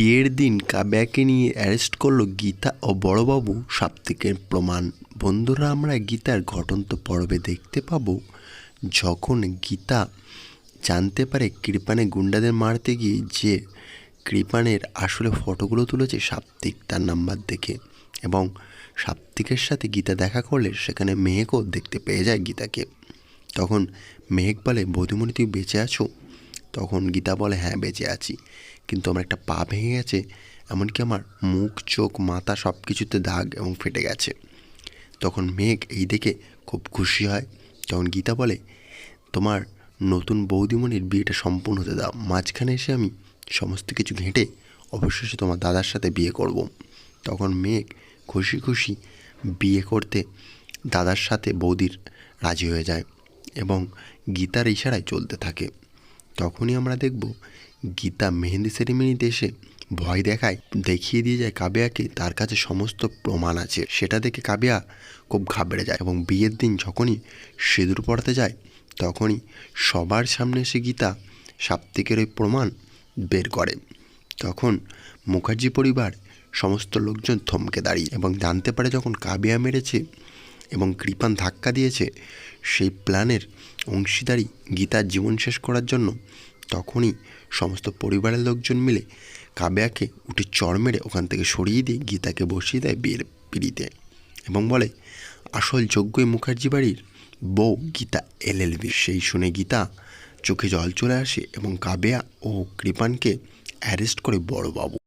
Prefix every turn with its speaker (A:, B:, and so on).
A: বিয়ের দিন কাব্যাকে নিয়ে অ্যারেস্ট করল গীতা ও বড়বাবু। সাপ্তিকের প্রমাণ। বন্ধুরা, আমরা গীতার ঘটন্ত পর্বে দেখতে পাবো, যখন গীতা জানতে পারে কৃপানে গুন্ডাদের মারতে গিয়ে যে কৃপানের আসলে ফটোগুলো তুলেছে সাপ্তিক তার নাম্বার দেখে এবং সাপ্তিকের সাথে গীতা দেখা করলে সেখানে মেহেকও দেখতে পেয়ে যায় গীতাকে। তখন মেহেক বলে, বৌদিমণি তুই বেঁচে আছো? তখন গীতা বলে হ্যাঁ বেঁচে আছি। কিন্তু আমার একটা পা ভেঙে গেছে। এমনকি আমার মুখ, চোখ, মাথা সব কিছুতে দাগ এবং ফেটে গেছে। তখন মেঘ এই দেখে খুব খুশি হয়। তখন গীতা বলে, তোমার নতুন বৌদিমণির বিয়েটা সম্পূর্ণ হতে দাও। মাঝখানে এসে আমি সমস্ত কিছু ঘেঁটে অবশেষে তোমার দাদার সাথে বিয়ে করব। তখন মেঘ খুশি খুশি বিয়ে করতে দাদার সাথে বৌদির রাজি হয়ে যায় এবং গীতার ইশারায় চলতে থাকে। তখনই আমরা দেখব গীতা মেহেন্দি সেরিমনিতে এসে ভয় দেখায়, দেখিয়ে দিয়ে যায় কাবিয়াকে, তার কাছে সমস্ত প্রমাণ আছে। সেটা দেখে কাবিয়া খুব ঘাবড়ে যায় এবং বিয়ের দিন যখনই সিঁদুর পড়াতে যায়, তখনই সবার সামনে এসে গীতা সাপ্তিকের ওই প্রমাণ বের করে। তখন মুখার্জি পরিবার সমস্ত লোকজন থমকে দাঁড়িয়ে এবং জানতে পারে যখন কাবিয়া মেরেছে এবং কৃপান ধাক্কা দিয়েছে, সেই প্ল্যানের অংশীদারি গীতার জীবন শেষ করার জন্য তখনই সমস্ত পরিবারের লোকজন মিলে কাবেয়াকে উঠে চড় মেরে ওখান থেকে সরিয়ে দিয়ে গীতাকে বসিয়ে দেয় বিয়ের পিড়িতে এবং বলে, আসল যোগ্যই মুখার্জি বাড়ির। বউ গীতা এলএলবি সেই শুনে গীতা চোখে জল চলে আসে এবং কাবেয়া ও কৃপানকে অ্যারেস্ট করে বড়বাবু।